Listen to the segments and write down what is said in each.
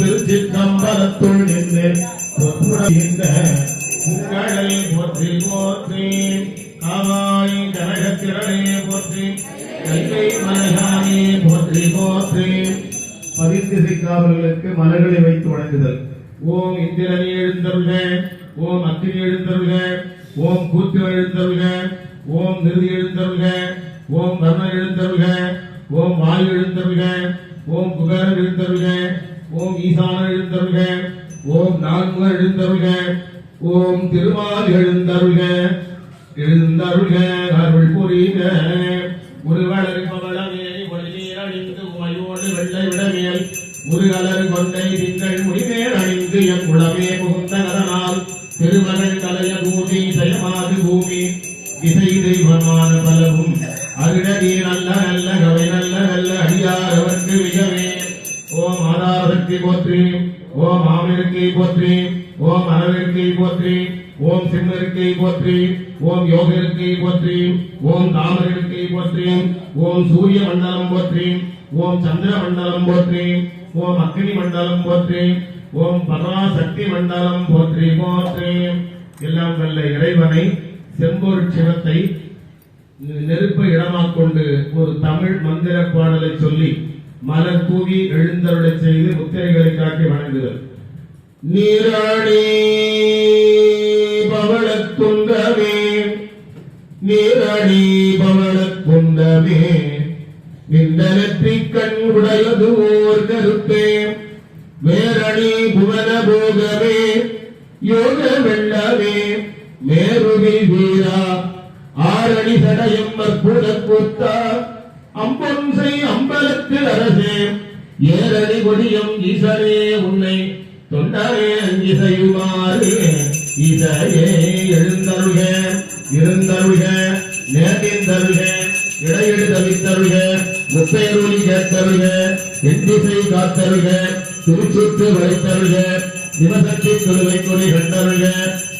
திருச்சிற்றம்பலத்துள் நின்று பொற்புடைந்த உங்களை போற்றி போற்றி காவாய் கனகத்திரளே போற்றி கைகை மலையானே போற்றி போற்றி. பதித்திசை காவல்களுக்கு மலர்களை வைத்து வணங்குதல். ஓம் இந்திரனி எழுந்தருக ஓம் அக்னி எழுந்தருக ஓம் கூத்து எழுந்தருக ஓம் நிறுதி எழுந்தருக ஓம் வர்ண எழுந்தருக ஓம் வாயு எழுந்தருக ஓம் குபேரன் எழுந்தருக ஓம் ஈசான எழுந்தருள்க ஓம் நான்முக எழுந்தருள்க ஓம் திருமால் எழுந்தருள்க எழுந்தருள்க அருள் புரிக. முருகலர் பவளமே ஒளிநீர் அணிந்து உமையோடு வெள்ளை விடமேல் முருகலர் கொண்டை திங்கள் முடிமேல் அணிந்து என் குளமே புகுந்த கதனால் திருமகள் கலைய பூமி ஜெயமாது பூமி இசை தெய்வமான பலவும் அருடனி நல்ல நல்ல கவை ஆதாரசக்தி போற்றி ஓம் ஆமிருக்கை போற்றி ஓம் அறவிற்கை போற்றி ஓம் சிம்மருக்கை போற்றி ஓம் யோகிருக்கை போற்றி ஓம் தாமரிருக்கை போற்றி ஓம் சூரிய மண்டலம் போற்றி ஓம் சந்திர மண்டலம் போற்றி ஓம் அக்னி மண்டலம் போற்றி ஓம் பராசக்தி மண்டலம் போற்றி போற்றி. எல்லாம் வல்ல இறைவனை செம்பொருட் சிவத்தை நெருப்பை இடமாக் கொண்டு ஒரு தமிழ் மந்திர பாடலை சொல்லி மலர் தூவி எழுந்தருளை செய்து முத்திரைகளை காட்டி வணங்குதல். நீராடி பவளத் துண்டமே நீராடி பவளத் குண்டமே நின்றனத்தில் தருக இருந்தருக நேர்ந்தருக இடையெடு தவித்தருக முப்பேரொலி கேட்டருக எண்டிசை காத்தருக திருச்சுற்று வைத்தருக திவசத்தி தொழுவை கொடி கண்டருக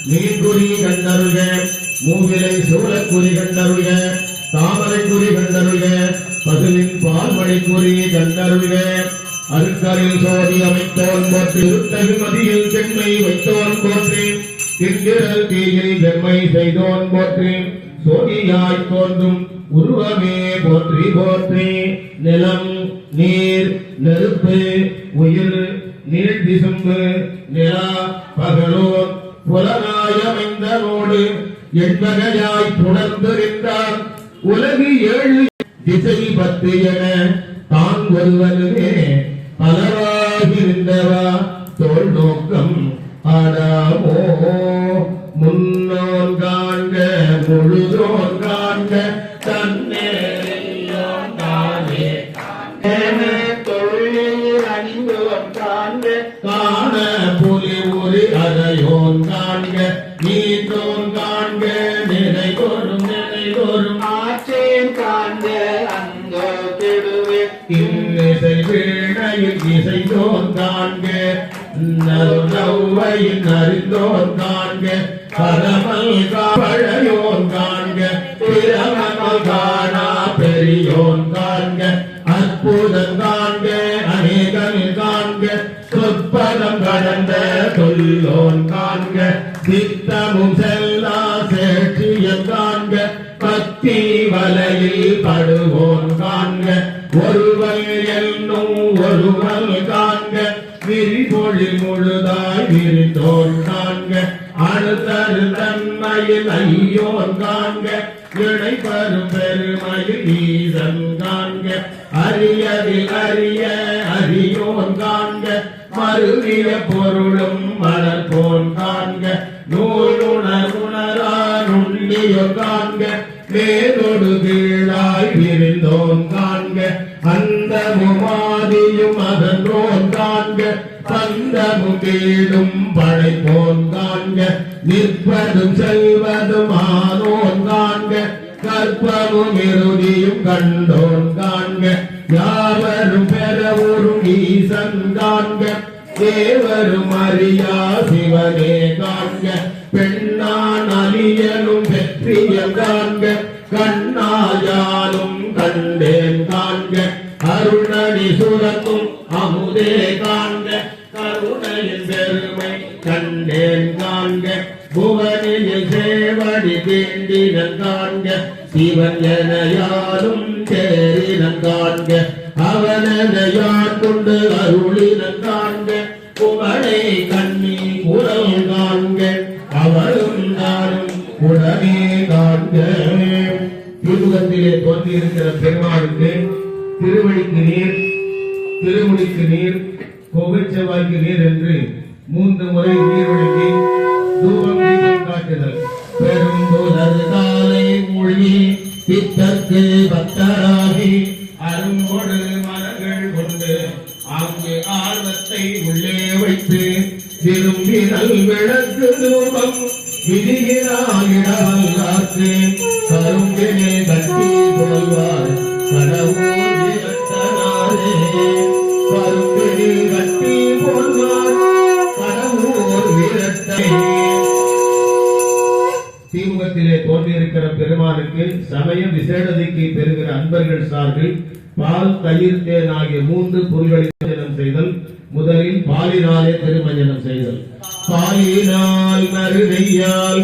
மீன்குறி கண்டருக மூவிலை சூழக்குறி கண்டருக தாமரை குறி கண்டருக பசுவின் பால்மழை குறி கண்டருக. அருக்கரில் சோதி அமைத்தோன் போற்று தகுமதியில் செம்மை வைத்தோன் போற்றேன் திண்டிரல் தீயில் செம்மை செய்தோன் போற்றி சோதியாய் தோன்றும் உருவமே போற்றி போற்றி. நிலம் நீர் நெருப்பு உயிர் நீர் திசும்பு நிலா பகலோர் புலனாயமைந்தனோடு எண்பகையாய் புணர்ந்திருந்தார் உலகு ஏழு திசை பத்து என தான் ஒருவனுமே பலராகிருந்தவா தோல் நோக்கம். ஆடாமோ முன்னோர் காண்க முழு நவ்வையின் அறிந்தோன் காண்க பரமல் காழையோன் காண்க பிரமமல் காணா பெரியோன் காண்க அற்புதம் காண்க அநேகனில் காண்க சொற்பதம் கடந்த சொல்லோன் காண்க சித்தமும் செல்லா சேட்சியம் காண்க பக்தி வலையில் படுவோன் காண்க ஒருவல் என்னும் ஒருவன் காண்க விரிபொழில் முழுதாய் விரிந்தோர் காண்க. அழுத்தரு தன்மையில் ஐயோர் காண்க. இணை பெரும் பெருமையில் ஈசன் காண்க. அரியதில் அரிய அரியோன் காண்க. மருவிய பொருளும் மலர்போன் காண்க. நூல் உணர் உணரா நுண்ணியோன் காண்க. மேலொடு பந்தமும் படை படைப்போன் காண்க நிற்பதும் செல்வதும் ஆனோன் காண்க கற்பமும் இறுதியும் கண்டோன் காண்க யாவரும் பெறவரும் ஈசன் காண்க தேவரும் அறியா சிவனே காண்க பெண்ணான் அலியனும் பெற்றியம் காண்க கண்ணாயாலும் கண்டே பித்தற்கு பக்தராகி அரும்பொடு மலர்கள் கொண்டு. அங்கு ஆர்வத்தை உள்ளே வைத்து விரும்பினல் விளக்கு தூபம் விதிகிறாயிடவல்லாக்கு கரும்பினே விசேடதைக்கு பெறுகிற அன்பர்கள் சார்பில் பால் தயிர் தேன் ஆகிய மூன்று பொருள்களை செய்தல் முதலில் பாலினாலே திருமஞ்சனம் செய்தல். பாலினால் மருகையால்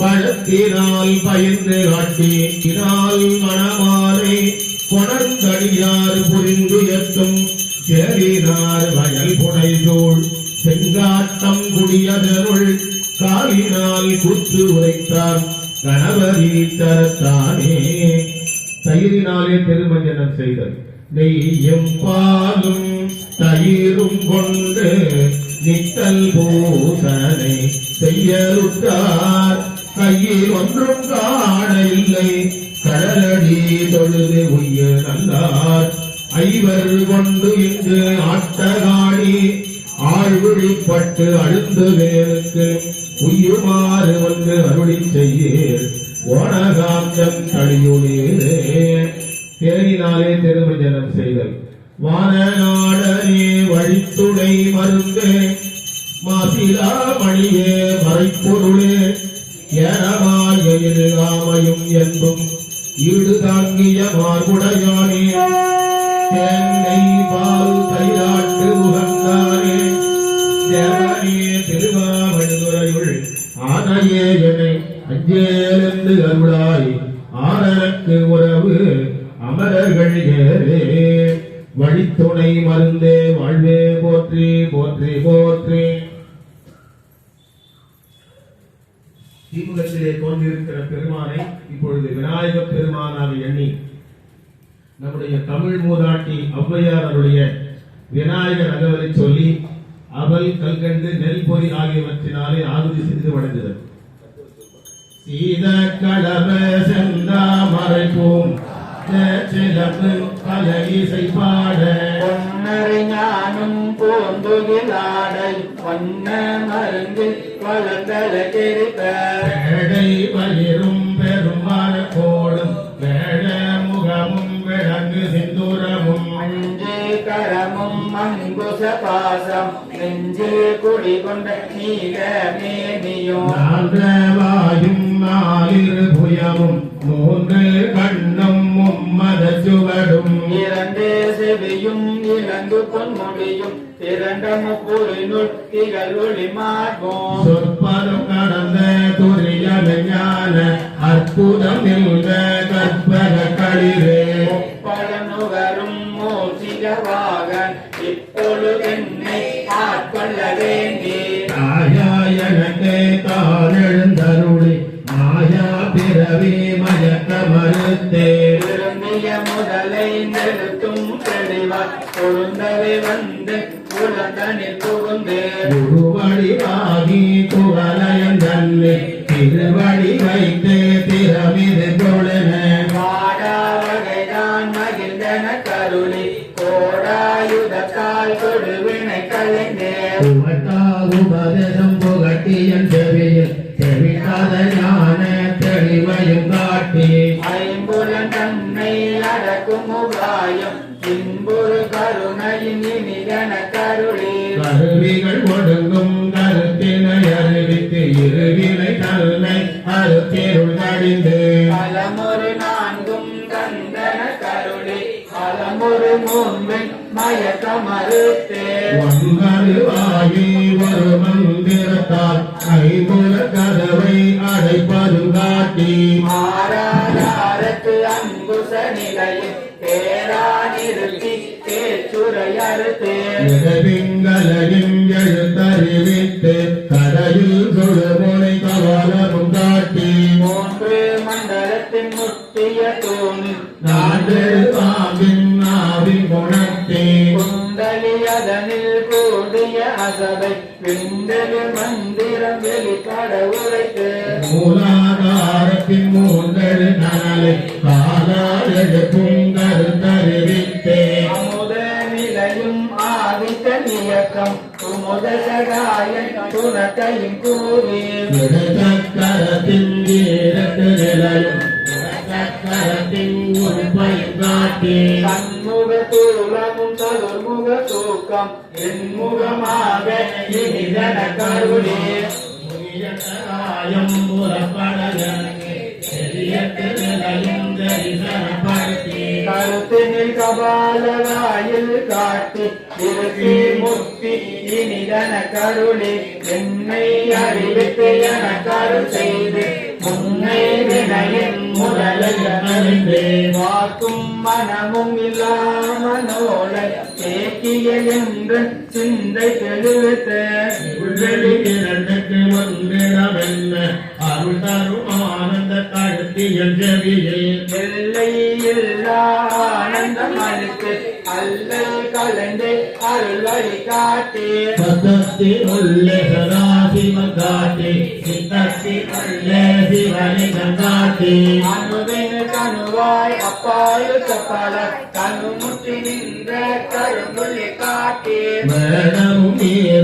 பழத்தினால் பயந்து காட்டினால் மணமாலை கொணர்ந்தடியார் புரிந்து எத்தும் சேரினார் வயல் புடைதோள் செங்காட்டம் குடியதருள் காலினால் குத்து உரைத்தார் கணவரி தரத்தானே. தயிரினாலே பெருமஞ்சனம் செய்தல். நெய் எம்பாலும் தயிரும் கொண்டு நித்தல் பூசனை செய்யருட்டார். கையில் ஒன்றும் காண இல்லை கடலடி தொழுது உய்ய நல்லார். ஐவர் கொண்டு இங்கு ஆட்டகாடி ஆழ்விழிப்பட்டு அழுந்து வேலுக்கு உய்யுமாறு வந்து அருளி செய்யேன் ஓணகாந்தம் கழியுளே தேனினாலே திருமஞ்சனம் செய்தல். வானநாடனே வழித்துடை மருந்தே. மாசிலா மணியே மறைப்பொருளே. ஏறமாயிரு ஆமையும் என்பும் ஈடு தாங்கிய மார்புடையானே. தேன்னை பால் தைராட்டு உகந்தானே தேவனே திருவாவடுதுறையுள் ஆனையே என அஞ்சே. அருளாய் ஆனருக்கு உறவு அமரர்கள் ஏறே. வழித்துணை மருந்தே வாழ்வே போற்றி போற்றி போற்றி. திமுகத்திலே தோன்றியிருக்கிற பெருமானை இப்பொழுது விநாயக பெருமானாக எண்ணி நம்முடைய தமிழ் மூதாட்டி ஔவையாரருடைய அவருடைய விநாயகர் அகவலை சொல்லி அவல் கல்கண்டு நெல் பொறி ஆகியவற்றினாலே ஆகுதி செய்து வழங்குகிறது. சீத கடவ செந்தாமரை பூம் சிலம்பு பல இசை பாட. பொன்னரை ஞானம் பூந்துகிலாடை பொன்ன மருந்து வளர்ந்தல தெரிப்ப கரமும் அங்குச பாசம் நெஞ்சு குடி கொண்ட நீல மேனியும். நான்கவாயும் நாலிரு புயமும் மூன்று கண்ணும் மும்மத சுவடும். இரண்டு செவியும் இலங்கு பொன்முடியும் திரண்ட முப்புரினுள் திகழ் ஒளி மார்போம். சொற்பதம் கடந்த துரிய ஞான அற்புதம் கற்பக களிரே மூர்த்திகவாகன் இப்பொழுதென்னை ஆட்கொள்ள வேண்டி தான் எழுந்தருளி மாயா பிறவி மயக்க மறுத்தே திரும்பிய முதலை நிறுத்தும் தெளிவார் பொருந்தவே வந்து உலகனில் புகுந்து குருவடிவாகி குவலயம் தன்னை திருவடி வைத்து திறமிது மலமுரு முன்பின் மயக்கமறுத்தே. மங்களவாயி ஒரு மந்திரத்தால் ஐமுல கதவை அடைப்பது காட்டி. மாறாரத்து அங்குச நிலையில் பேரா நிறுத்தி பேச்சுரையறுத்தே எழுத்தறிவித்து கடையில் சொல்லுவோம் அசபை விண்டலி மந்திரம் வெளிப்பட உரைத்து மூலாதாரத்தின் மூன்றெழு நனலை காலாழு புங்கருத்தறிவித்தே அமுத நிலையும் ஆதித்த இயக்கம் குமுத சகாயன் துணக்கையும் கூறி. இடச்சக்கரத்தின் ஈரட்டு நிலையும் இடச்சக்கரத்தின் உறுப்பையும் காட்டி. தூக்கம் என்முகமாக இனிதன நிலையும் தரிசனப்படுத்தி. கருத்தினில் கபால வாயில் காட்டி இருத்தி முத்தி இனிதன கருளே. என்னை அறிவித்து என கருள் செய்து முன்னை வினையின் அறிந்தே வாக்கும் மனமும் இல்லாமனோட தேக்கிய என்று சிந்தை தெளிவித்த. உள்ளடி இரண்டுக்கு ஒன்றிடமென்ன அருள் தரும் ஆனந்த கழுத்தியல் செவியில் எல்லை இல்லா ஆனந்தம் அளித்து அல்லல் கலந்து அருள்வழி காட்டி. சத்தத்தில் உள்ளே சதாசிவம் காட்டி சித்தத்தில் உள்ளே சிவலிங்கம் காட்டி அணுவின் கணுவாய் அப்பாயு கப்பல கணு முற்றி நின்ற கருமுள்ளி காட்டி. வேடமும் நீரும்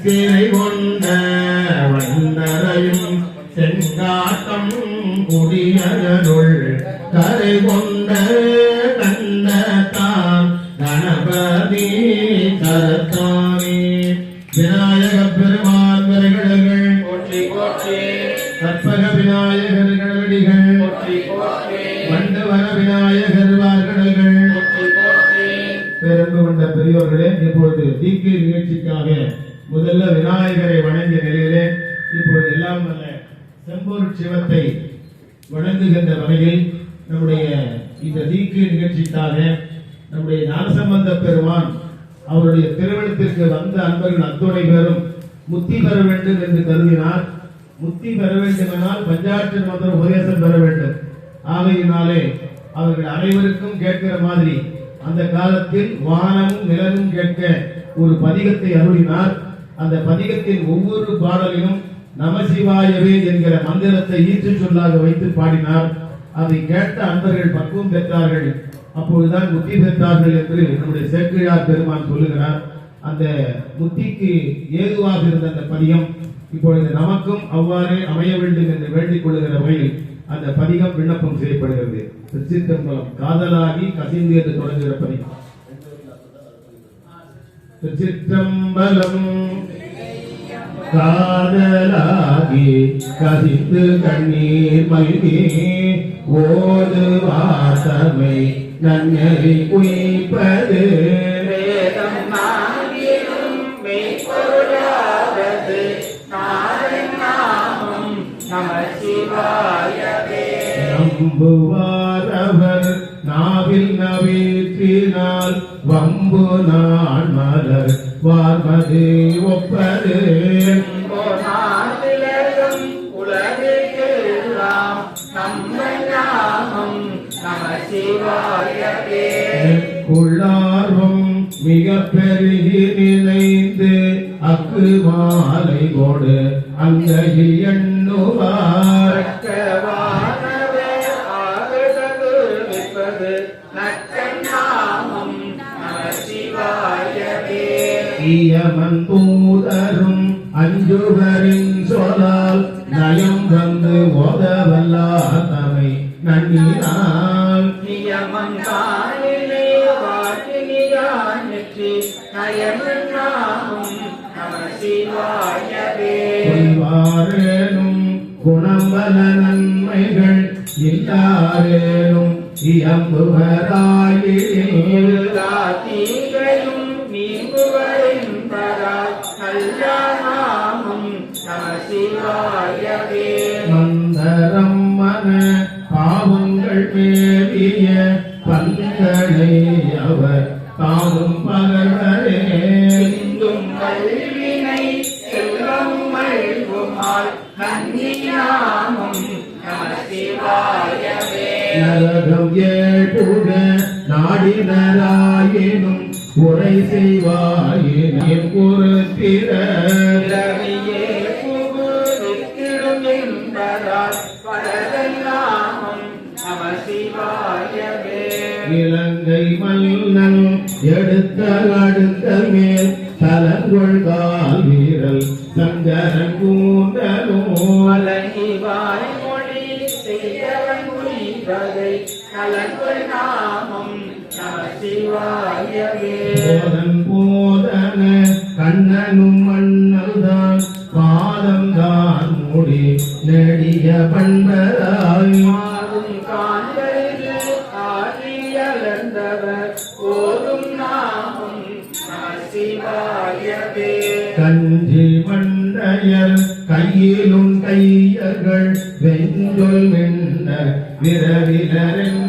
சிறை கொண்ட வந்தரையும் செங்காட்டம் குடியனுள் கரை கொண்ட கண்டத்தான் கணபதி கரத்தானே விநாயக பெருமான் விரைகடல்கள் போற்றி போற்றி. கற்பக விநாயகர் கடலடிகள் போற்றி போற்றி. மண்டவர விநாயகர் வார்கடல்கள் பேரன்பு கொண்ட பெரியோர்களே இப்பொழுது தீக்கு நிகழ்ச்சிக்காக விநாயகரை வணங்கிய நிலையிலே இப்பொழுது எல்லாம் வல்ல செம்பூர் சிவத்தை வணங்குகின்ற வகையில் நம்முடைய இந்த தீக்கு நிகழ்ச்சிக்காக நம்முடைய ஞானசம்பந்த பெருமான் அவருடைய திருமணத்திற்கு வந்த அன்பர்கள் அத்துணை பேரும் முத்தி பெற வேண்டும் என்று கருதினார். முத்தி பெற வேண்டுமென்றால் பஞ்சாட்சர மந்திரம் உபதேசம் பெற வேண்டும். ஆகையினாலே அவர்கள் அனைவருக்கும் கேட்கிற மாதிரி அந்த காலத்தில் வானமும் நிலவும் கேட்க ஒரு பதிகத்தை அருளினார். அந்த பதிகத்தின் ஒவ்வொரு பாடலிலும் நமசிவாயவே என்கிற மந்திரத்தை ஈற்று சொல்லாக வைத்து பாடினார். அதை கேட்ட அன்பர்கள் பக்குவம் பெற்றார்கள். அப்பொழுதுதான் முத்தி பெற்றார்கள் என்று நம்முடைய சேக்கிழார் பெருமான் சொல்லுகிறார். அந்த முத்திக்கு ஏதுவாக இருந்த அந்த பதிகம் இப்பொழுது நமக்கும் அவ்வாறே அமைய வேண்டும் என்று வேண்டிக் கொள்ளுகிற வகையில் அந்த பதிகம் விண்ணப்பம் செய்யப்படுகிறது. திருச்சிற்றம்பலம் காதலாகி கசிந்து என்று தொடங்குகிற பதிகம். திருச்சிற்றம்பலம் காதலாகி கசிந்து கண்ணீர் மல்கி ஓது வாசமை நன்னறி உயிப்பது வேதம் நாகிலும் மெய்ப்பொருளாவது நவீற்றினால் வம்பு நான் மலர் வார்மது ஒப்பது உள்ளார்வம் மிக பெருகி நினைந்து அக்கு மாலை கொடு அங்கையில் எண்ணுவார். அயமன் தூதரும் அஞ்சுவரின் சொலால் நயம் வந்து ஓதவல்லா தமை நன்னினால். நியமன் தாயிலே வாட்டினியான் நெற்றி நயமன் நாமும் நம குணம்பல நன்மைகள் இல்லாரேனும் இயம்புவராயில் தீகையும் நீங்குவரின் நல்ல நாமம் நம சிவாயவே மந்தரம் மன பாவங்கள் மேவிய பல்களை அவர் தாமும் பகவரே சிந்தும் கல்வினை செல்வம் மல்குமால் நம சிவாயவே நரகம் ஏழுக நாடினராயினும் உரை நம சிவாயவே. இலங்கை மன்னன் எடுத்த அடுத்த மேல் தலங்கொள்கால் வீரல் சங்கரன் கூண்டனோ மலங்கிவாய் மொழி செய்யவன் உயிர்வதை நலன்கள் நாமம் நம சிவாயவே. போதன் போதன கண்ணனும் மன்னல்தான் பாதம் தான் மூடி நெடிய பண்பராய் கஞ்சி மண்டையர் கையிலும் கையர்கள் வெஞ்சொல் மென்ன விரவிலரென்பரால்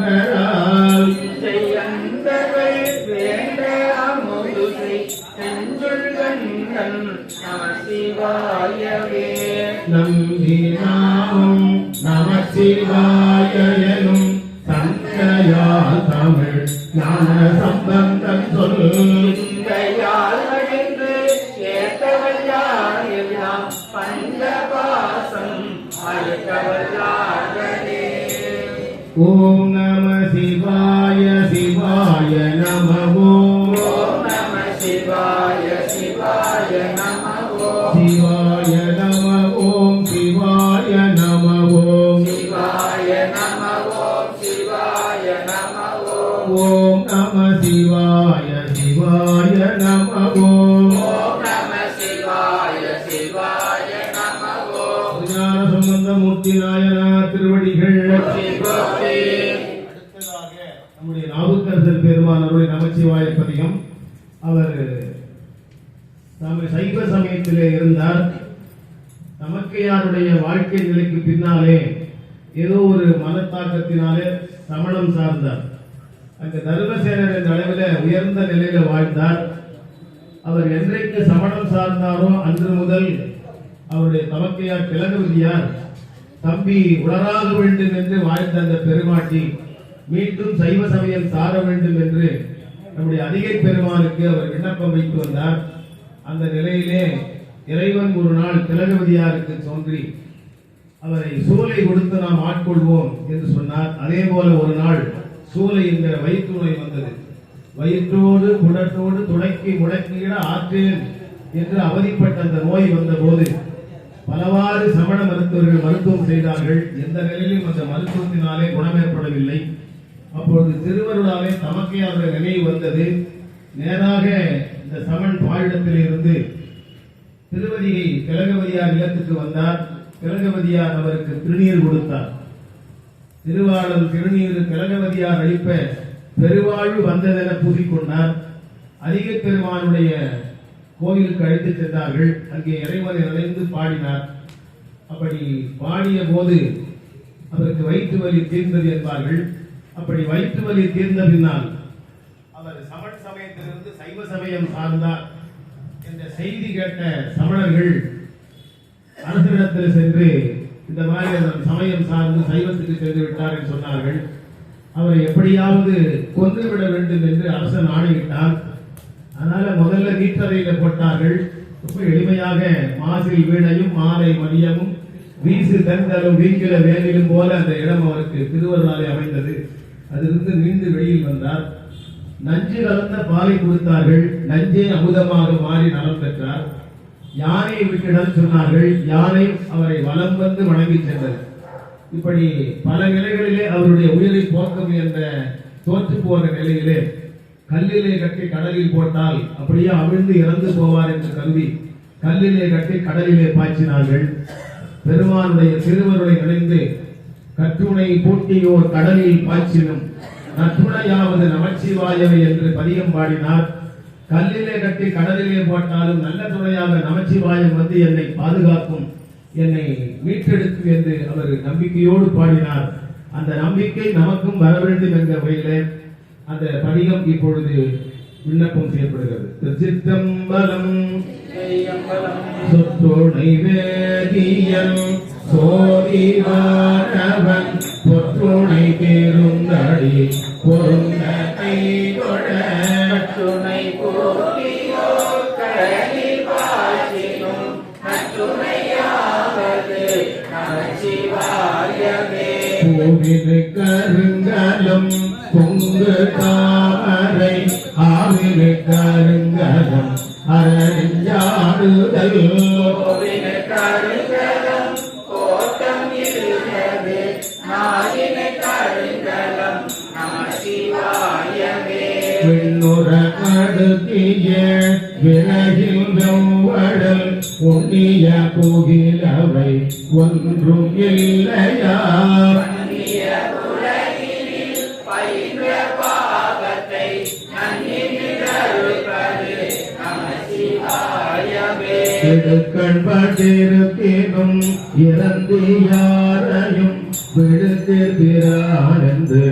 தமிழ் ஞான அங்கு தர்மசேனர் என்ற அளவில் உயர்ந்த நிலையில வாழ்ந்தார். அவர் என்றைக்கு சமணம் சார்ந்தாரோ அன்று முதல் அவருடைய தமக்கையார் திலகவதியார் தம்பி உணராக வேண்டும் என்று வாழ்ந்த அந்த பெருமாட்டி மீண்டும் சைவ சமயம் சார வேண்டும் என்று நம்முடைய அதிகை பெருமானுக்கு அவர் விண்ணப்பம் வைத்து வந்தார். அந்த நிலையிலே இறைவன் ஒரு நாள் திலகவதியாருக்கு தோன்றி அவரை சூளை கொடுத்து நாம் ஆட்கொள்வோம் என்று சொன்னார். அதே போல ஒரு நாள் சூலை என்கிற வயிற்று நோய் வந்தது. வயிற்றோடு குடத்தோடு துடக்கி முடக்கிட ஆற்றேன் என்று அவதிப்பட்ட அந்த நோய் வந்தபோது பலவாறு சமண மருத்துவர்கள் மருத்துவம் செய்தார்கள். எந்த நிலையிலும் அந்த மருத்துவத்தினாலே குணமேற்படவில்லை. அப்பொழுது திருவருளாலே அவருடைய நினைவு வந்தது. நேராக இந்த சமன் பாழிடத்தில் இருந்து திருவதியை திலகவதியார் இல்லத்துக்கு வந்தார். திலகவதியார் அவருக்கு திருநீர் கொடுத்தார். திருவாளம் திருநீர் திலகவதியார் அளிப்ப பெருவாழ்வு வந்ததென கூறிக்கொண்டார் அதிக பெருமானுடைய கோவிலுக்கு அழைத்து சென்றார்கள். அங்கே இறைவனை நிறைந்து பாடினார். அப்படி பாடிய போது அவருக்கு வயிற்று வலி தீர்ந்தது என்பார்கள். அப்படி வயிற்று வலி தீர்ந்த பின்னால் அவர் சமண சமயத்திலிருந்து சைவ சமயம் சார்ந்தார் என்ற செய்தி கேட்ட சமணர்கள் அரசரிடத்தில் சென்று இந்த மாதிரி சமயம் சார்ந்து சைவத்துக்கு சென்று விட்டார் என்று சொன்னார்கள். அவரை எப்படியாவது கொன்றுவிட வேண்டும் என்று அரசன் ஆணையிட்டார் அதனால முதல்ல நீற்றறையில போட்டார்கள். ரொம்ப எளிமையாக மாசில் வீணையும் மாலை மதியமும் வீசு தந்தலும் வீங்கில வேலிலும் போல அந்த இடம் அவருக்கு திருவருளாலே அமைந்தது. அதிலிருந்து மீண்டு வெளியில் வந்தார். நஞ்சு கலந்த பாலை கொடுத்தார்கள். நஞ்சே அமுதமாக மாறி நலம் பெற்றார். யானையை விட்டிடம் சொன்னார்கள்? யானை அவரை வலம் வந்து வணங்கி சென்றது இப்படி பல நிலைகளிலே அவருடைய உயிரை போக்க முயன்ற தோற்று போன நிலையிலே கல்லிலே கட்டி கடலில் போட்டால் அப்படியே அவிழ்ந்து இறந்து போவார் என்று கருதி கல்லிலே கட்டி கடலிலே பாய்ச்சினார்கள். பெருமானுடைய சிறுவருடைய நினைந்து கற்றுணை பூட்டியோர் கடலில் பாய்ச்சினும் நற்றுணையாவது நமச்சிவாயவை என்று பதியம் பாடினார். கல்லிலே கட்டி கடலிலே போட்டாலும் நல்ல துணையாக நமச்சிவாயம் வந்து என்னை பாதுகாக்கும் என்னை மீட்டெடுக்கும் என்று அவர் நம்பிக்கையோடு பாடினார். அந்த நம்பிக்கை நமக்கும் வர வேண்டும் என்ற வகையிலே அந்த பதிகம் இப்பொழுது விண்ணப்பம் செய்யப்படுகிறது. திருச்சிற்றம்பலம் சோதிவானவன் பொற்றுணை பேருந்தடி பொருந்த துணை பூவிரு கருங்கலம் நமசிவாயமே பட்டிருப்பினும் இறந்து யாரையும் விடுத்து பிறான் என்று